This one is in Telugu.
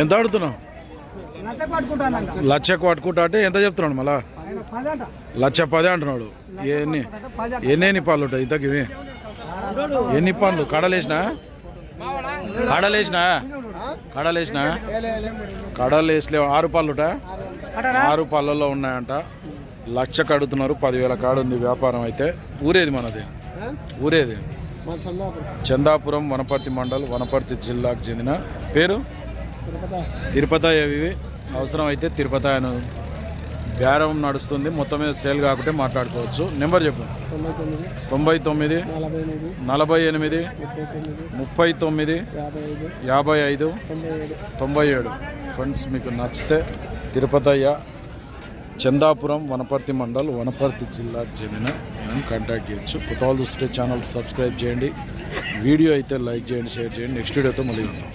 ఎంత ఆడుతున్నావు? లక్షకు పట్టుకుంటా అంటే ఎంత చెప్తున్నాడు మళ్ళా? లక్ష పది అంటున్నాడు. ఎన్ని ఎన్ని ఎన్ని పాలు ఉంటాయి ఇంతకి? ఇవి? ఎన్ని పాలు? కడలేసినా? కడలేసినా? కడలేసినా? కడలు వేసలే ఆరు పాలు ఉంటా ఆరు పాలలో ఉన్నాయంట. లక్ష కడుతున్నారు. పదివేల కాడు ఉంది వ్యాపారం అయితే. ఊరేది మనది. ఊరేది. చందాపురం. వనపర్తి మండల్ వనపర్తి జిల్లాకు చెందిన పేరు? తిరుపతి. ఇవి అవసరం అయితే తిరుపతి ఆయన బేరం నడుస్తుంది. మొత్తం మీద సేల్ కాకుంటే మాట్లాడుకోవచ్చు. నెంబర్ చెప్పు. తొంభై తొమ్మిది. నలభై ఎనిమిది. ముప్పై తొమ్మిది. యాభై ఐదు. తొంభై ఏడు. ఫ్రెండ్స్ మీకు నచ్చితే తిరుపతయ్య చందాపురం వనపర్తి మండల్ వనపర్తి జిల్లాకు చెందిన మనం కాంటాక్ట్ చేయొచ్చు. కొత్త వాళ్ళు చూస్తే ఛానల్ సబ్స్క్రైబ్ చేయండి. వీడియో అయితే లైక్ చేయండి షేర్ చేయండి. నెక్స్ట్ వీడియోతో మళ్ళీ ఉంటాం